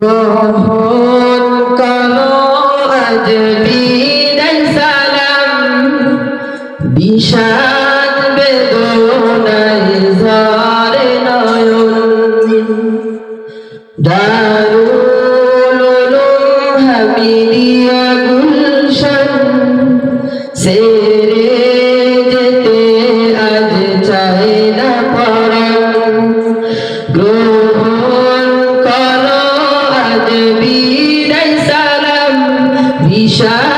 গ্রহণ করো আজ বিদায় সালাম। বিষাদ বেদনায় deixar.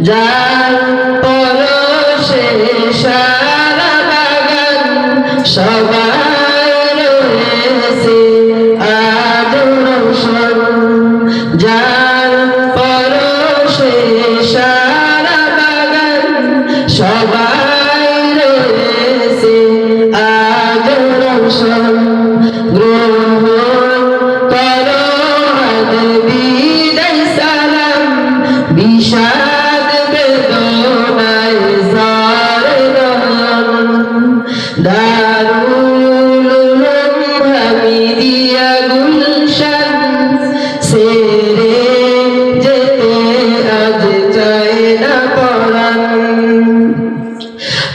যা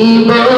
Keep on.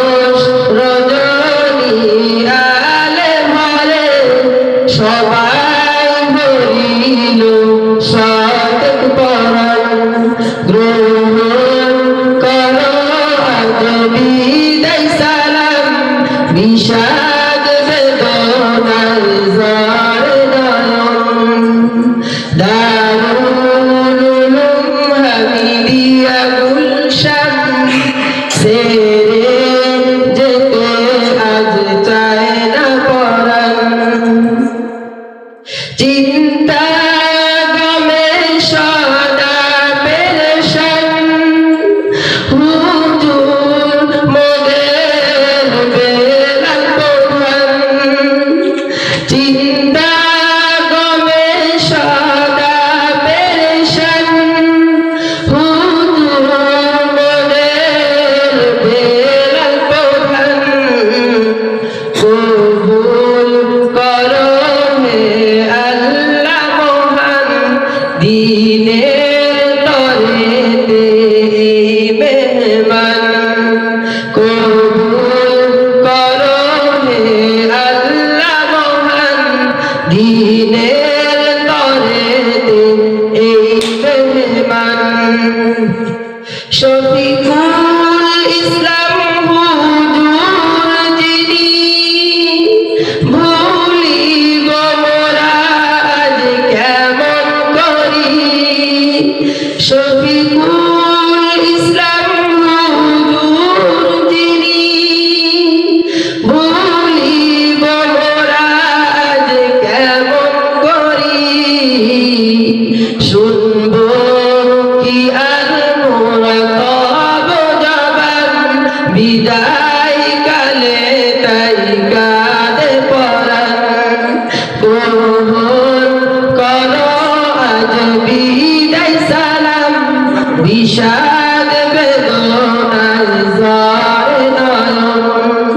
বিষাদ বেদনায় যায় নয়ন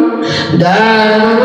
দারুণ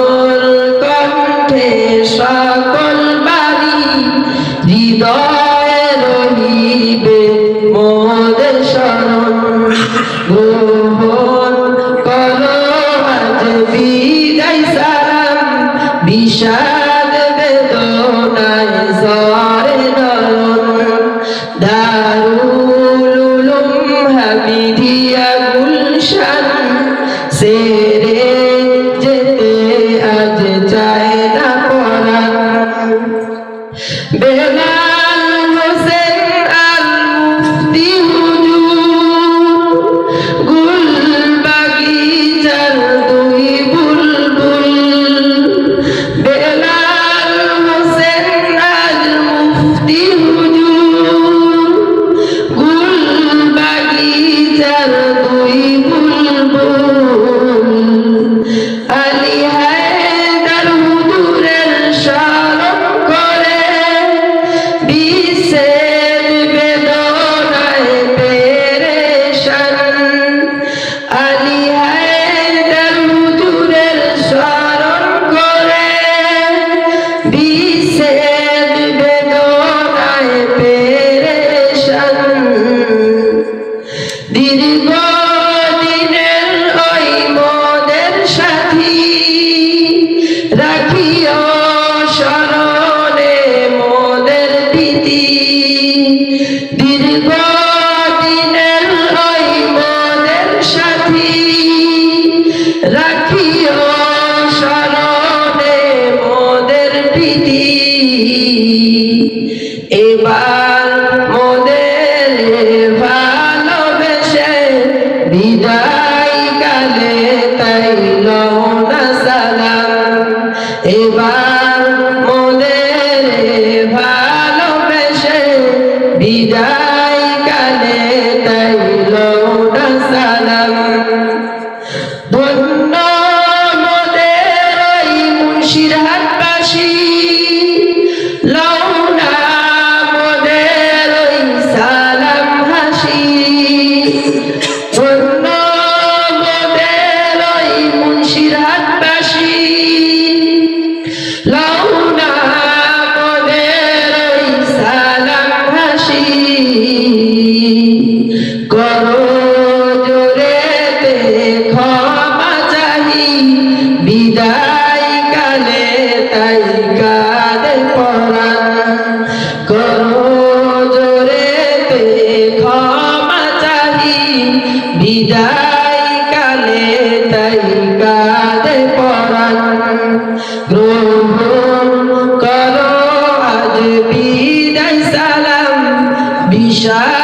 সকল বাড়ি হৃদয়ে রহিবে মোদের শরণ গ্রহণ কর আজ বিদায় সালাম বিষাদ হাবিদ গ্রহণ করো আজ বিদায় সালাম বিষাদ